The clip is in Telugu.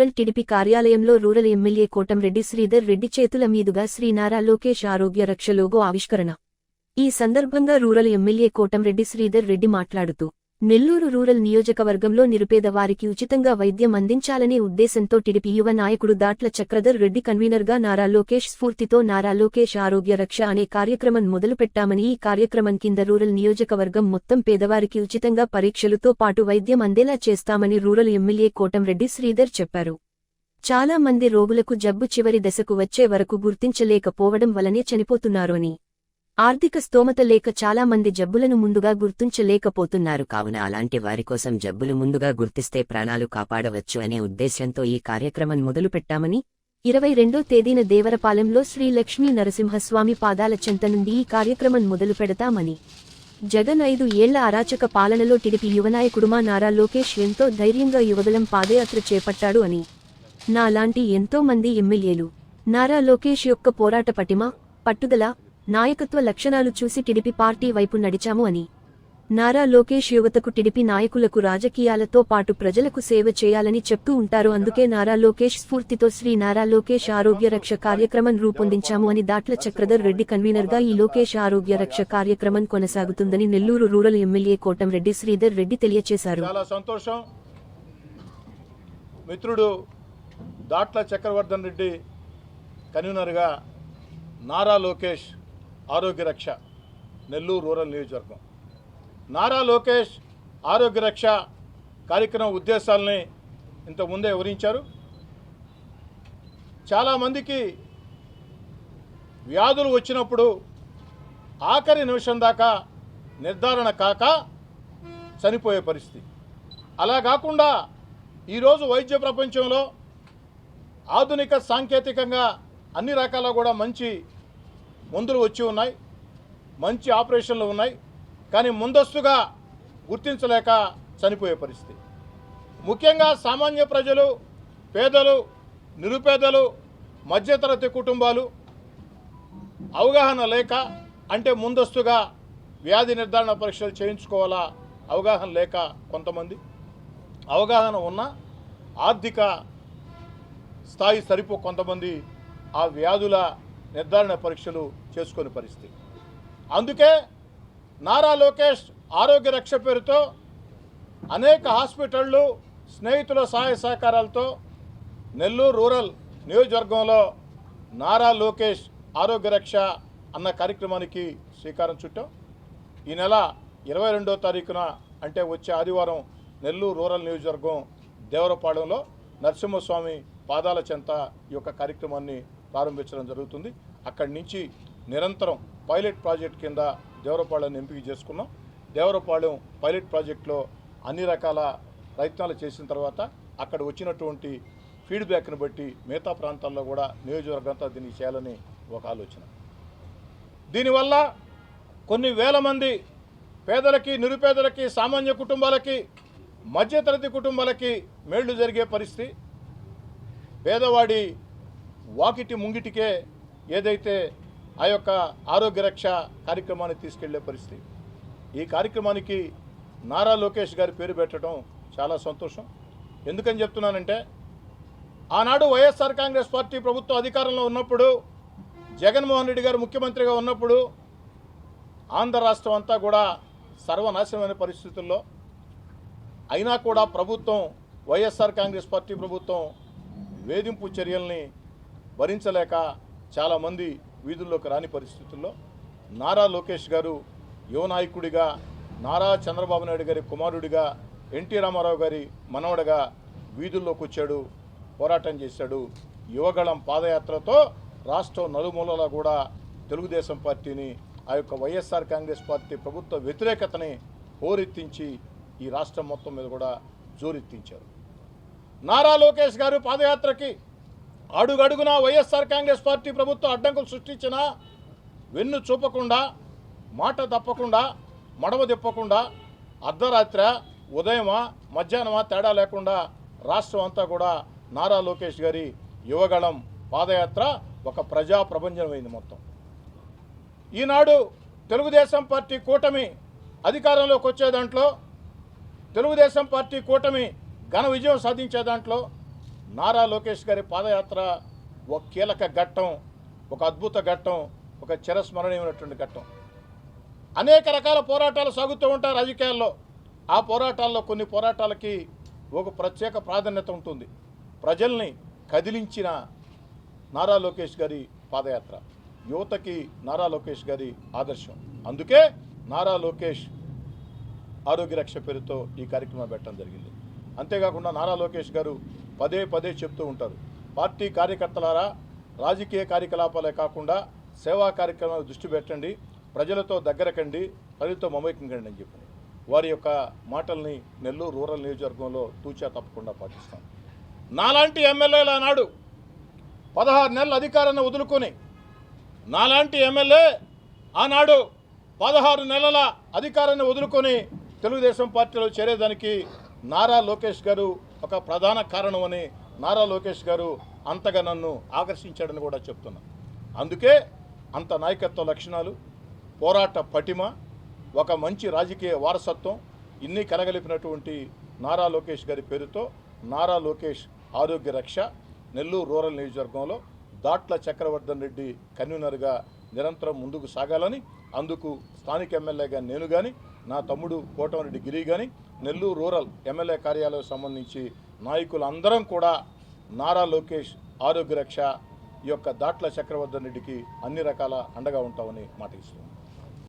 రూరల్ టిడిపి కార్యాలయంలో రూరల్ ఎమ్మెల్యే కోటంరెడ్డి శ్రీధర్ రెడ్డి చేతుల మీదుగా శ్రీ నారా లోకేష్ ఆరోగ్య రక్ష లోగో ఆవిష్కరణ. ఈ సందర్భంగా రూరల్ ఎమ్మెల్యే కోటంరెడ్డి శ్రీధర్ రెడ్డి మాట్లాడుతూ నెల్లూరు రూరల్ నియోజకవర్గంలో నిరుపేద వారికి ఉచితంగా వైద్యం అందించాలనే ఉద్దేశంతో టిడిపి యువ నాయకుడు దాట్ల చక్రధర్ రెడ్డి కన్వీనర్గా నారా లోకేష్ స్ఫూర్తితో నారా లోకేష్ ఆరోగ్య రక్ష అనే కార్యక్రమం మొదలుపెట్టామని ఈ కార్యక్రమం కింద రూరల్ నియోజకవర్గం మొత్తం పేదవారికి ఉచితంగా పరీక్షలతో పాటు వైద్యం అందేలా చేస్తామని రూరల్ ఎమ్మెల్యే కోటంరెడ్డి శ్రీధర్ చెప్పారు. చాలా మంది రోగులకు జబ్బు చివరి దశకు వచ్చే వరకు గుర్తించలేకపోవడం వలనే చనిపోతున్నారు అని ఆర్థిక స్తోమత లేక చాలా మంది జబ్బులను ముందుగా గుర్తించలేకపోతున్నారు. కావున అలాంటి వారి కోసం జబ్బులు ముందుగా గుర్తిస్తే ప్రాణాలు కాపాడవచ్చు అనే ఉద్దేశ్యంతో ఈ కార్యక్రమం మొదలుపెట్టామని ఇరవై రెండో తేదీన దేవరపాలెంలో శ్రీ లక్ష్మీ నరసింహస్వామి పాదాల చెంత నుండి ఈ కార్యక్రమం మొదలు పెడతామని జగన్ ఐదు ఏళ్ళ అరాచక పాలనలో టిడిపి యువనాయకుడుమా నారా లోకేష్ ఎంతో ధైర్యంగా యువదలం పాదయాత్ర చేపట్టాడు అని నాలాంటి ఎంతో మంది ఎమ్మెల్యేలు నారా లోకేష్ యొక్క పోరాట పటిమ పట్టుదల నాయకత్వ లక్షణాలు చూసి టిడిపి పార్టీ వైపు నడిచాము అని. నారా లోకేష్ యువతకు టిడిపి నాయకులకు రాజకీయాలతో పాటు ప్రజలకు సేవ చేయాలని చెప్తూ ఉంటారు. అందుకే నారా లోకేష్ స్ఫూర్తితో శ్రీ నారా లోకేష్ ఆరోగ్య రక్ష కార్యక్రమం రూపొందించాము అని దాట్ల చక్రధర్ రెడ్డి కన్వీనర్గా ఈ లోకేష్ ఆరోగ్య రక్ష కార్యక్రమం కొనసాగుతుందని నెల్లూరు రూరల్ ఎమ్మెల్యే కోటంరెడ్డి శ్రీధర్ రెడ్డి తెలియజేశారు సంతోషం. మిత్రుడు దాట్ల చక్రవర్ధన్ రెడ్డి కన్వీనర్గా నారా లోకేష్ ఆరోగ్య రక్ష నెల్లూరు రూరల్ నియోజకవర్గం. నారా లోకేష్ ఆరోగ్య రక్ష కార్యక్రమం ఉద్దేశాలని ఇంతకుముందే వివరించారు. చాలామందికి వ్యాధులు వచ్చినప్పుడు ఆఖరి నిమిషం దాకా నిర్ధారణ కాక చనిపోయే పరిస్థితి. అలా కాకుండా ఈరోజు వైద్య ప్రపంచంలో ఆధునిక సాంకేతికంగా అన్ని రకాల కూడా మంచి మందులు వచ్చి ఉన్నాయి. మంచి ఆపరేషన్లు ఉన్నాయి. కానీ ముందస్తుగా గుర్తించలేక చనిపోయే పరిస్థితి. ముఖ్యంగా సామాన్య ప్రజలు పేదలు నిరుపేదలు మధ్యతరగతి కుటుంబాలు అవగాహన లేక అంటే ముందస్తుగా వ్యాధి నిర్ధారణ పరీక్షలు చేయించుకోవాలా అవగాహన లేక కొంతమంది? అవగాహన ఉన్న ఆర్థిక స్థాయి సరిపో కొంతమంది ఆ వ్యాధుల నిర్ధారణ పరీక్షలు చేసుకునే పరిస్థితి. అందుకే నారా లోకేష్ ఆరోగ్య రక్ష పేరుతో అనేక హాస్పిటళ్ళు స్నేహితుల సహాయ సహకారాలతో నెల్లూరు రూరల్ నియోజకవర్గంలో నారా లోకేష్ ఆరోగ్య రక్ష అన్న కార్యక్రమానికి శ్రీకారం చుట్టాం. ఈ నెల ఇరవై రెండో తారీఖున అంటే వచ్చే ఆదివారం నెల్లూరు రూరల్ నియోజకవర్గం దేవరపాలెంలో నరసింహస్వామి పాదాల చెంత ఈ యొక్క కార్యక్రమాన్ని ప్రారంభించడం జరుగుతుంది. అక్కడి నుంచి నిరంతరం పైలట్ ప్రాజెక్ట్ కింద దేవరపాలెం ఎంపిక చేసుకున్నాం. దేవరపాళ్యం పైలట్ ప్రాజెక్టులో అన్ని రకాల ప్రయత్నాలు చేసిన తర్వాత అక్కడ వచ్చినటువంటి ఫీడ్బ్యాక్ని బట్టి మిగతా ప్రాంతాల్లో కూడా నియోజకవర్గంతో దీన్ని చేయాలని ఒక ఆలోచన. దీనివల్ల కొన్ని వేల మంది పేదలకి నిరుపేదలకి సామాన్య కుటుంబాలకి మధ్యతరగతి కుటుంబాలకి మేళ్ళు జరిగే పరిస్థితి. పేదవాడి వాకిటి ముంగిటికే ఏదైతే ఆ యొక్క ఆరోగ్య రక్ష కార్యక్రమాన్ని తీసుకెళ్ళే పరిస్థితి. ఈ కార్యక్రమానికి నారా లోకేష్ గారి పేరు పెట్టడం చాలా సంతోషం. ఎందుకని చెప్తున్నానంటే ఆనాడు వైఎస్ఆర్ కాంగ్రెస్ పార్టీ ప్రభుత్వం అధికారంలో ఉన్నప్పుడు జగన్మోహన్ రెడ్డి గారు ముఖ్యమంత్రిగా ఉన్నప్పుడు ఆంధ్ర రాష్ట్రం అంతా కూడా సర్వనాశనమైన పరిస్థితుల్లో. అయినా కూడా ప్రభుత్వం వైఎస్ఆర్ కాంగ్రెస్ పార్టీ ప్రభుత్వం వేధింపు చర్యల్ని భరించలేక చాలామంది వీధుల్లోకి రాని పరిస్థితుల్లో నారా లోకేష్ గారు యువ నాయకుడిగా నారా చంద్రబాబు నాయుడు గారి కుమారుడిగా ఎన్టీ రామారావు గారి మనవడగా వీధుల్లోకి వచ్చాడు పోరాటం చేశాడు. యువగళం పాదయాత్రతో రాష్ట్రం నలుమూలలా కూడా తెలుగుదేశం పార్టీని ఆ యొక్క వైఎస్ఆర్ కాంగ్రెస్ పార్టీ ప్రభుత్వ వ్యతిరేకతని హోరెత్తించి ఈ రాష్ట్రం మొత్తం మీద కూడా జోరెత్తించారు. నారా లోకేష్ గారు పాదయాత్రకి అడుగడుగునా వైఎస్ఆర్ కాంగ్రెస్ పార్టీ ప్రభుత్వం అడ్డంకులు సృష్టించినా వెన్ను చూపకుండా మాట తప్పకుండా మడమ తిప్పకుండా అర్ధరాత్ర ఉదయమా మధ్యాహ్నమా తేడా లేకుండా రాష్ట్రం అంతా కూడా నారా లోకేష్ గారి యువగళం పాదయాత్ర ఒక ప్రజా ప్రపంచమైంది మొత్తం. ఈనాడు తెలుగుదేశం పార్టీ కూటమి అధికారంలోకి వచ్చే దాంట్లో తెలుగుదేశం పార్టీ కూటమి ఘన విజయం సాధించే దాంట్లో నారా లోకేష్ గారి పాదయాత్ర ఒక కీలక ఘట్టం ఒక అద్భుత ఘట్టం ఒక చిరస్మరణీయమైనటువంటి ఘట్టం. అనేక రకాల పోరాటాలు సాగుతూ ఉంటాయి రాజకీయాల్లో. ఆ పోరాటాల్లో కొన్ని పోరాటాలకి ఒక ప్రత్యేక ప్రాధాన్యత ఉంటుంది. ప్రజల్ని కదిలించిన నారా లోకేష్ గారి పాదయాత్ర. యువతకి నారా లోకేష్ గారి ఆదర్శం. అందుకే నారా లోకేష్ ఆరోగ్య రక్ష పేరుతో ఈ కార్యక్రమం పెట్టడం జరిగింది. అంతేకాకుండా నారా లోకేష్ గారు పదే పదే చెప్తూ ఉంటారు. పార్టీ కార్యకర్తలారా రాజకీయ కార్యకలాపాలే కాకుండా సేవా కార్యక్రమాలు దృష్టి పెట్టండి ప్రజలతో దగ్గరకండి ప్రజలతో మమైకం కండి అని చెప్పి వారి యొక్క మాటల్ని నెల్లూరు రూరల్ నియోజకవర్గంలో తూచా తప్పకుండా పాటిస్తాం. నాలాంటి ఎమ్మెల్యేలు ఆనాడు పదహారు నెలల అధికారాన్ని వదులుకొని నాలాంటి ఎమ్మెల్యే ఆనాడు పదహారు నెలల అధికారాన్ని వదులుకొని తెలుగుదేశం పార్టీలో చేరేదానికి నారా లోకేష్ గారు ఒక ప్రధాన కారణం అని నారా లోకేష్ గారు అంతగా నన్ను ఆకర్షించాడని కూడా చెప్తున్నా. అందుకే అంత నాయకత్వ లక్షణాలు పోరాట పటిమ ఒక మంచి రాజకీయ వారసత్వం ఇన్ని కలగలిపినటువంటి నారా లోకేష్ గారి పేరుతో నారా లోకేష్ ఆరోగ్య రక్ష నెల్లూరు రూరల్ నియోజకవర్గంలో దాట్ల చక్రవర్ధన్ రెడ్డి కన్వీనర్గా నిరంతరం ముందుకు సాగాలని అందుకు స్థానిక ఎమ్మెల్యేగా నేను కానీ నా తమ్ముడు కోటమిరెడ్డి గిరి కానీ నెల్లూరు రూరల్ ఎమ్మెల్యే కార్యాలయం సంబంధించి నాయకులందరం కూడా నారా లోకేష్ ఆరోగ్య రక్ష ఈ యొక్క దాట్ల చక్రవర్ధన్ రెడ్డికి అన్ని రకాల అండగా ఉంటామని మాట ఇస్తున్నాను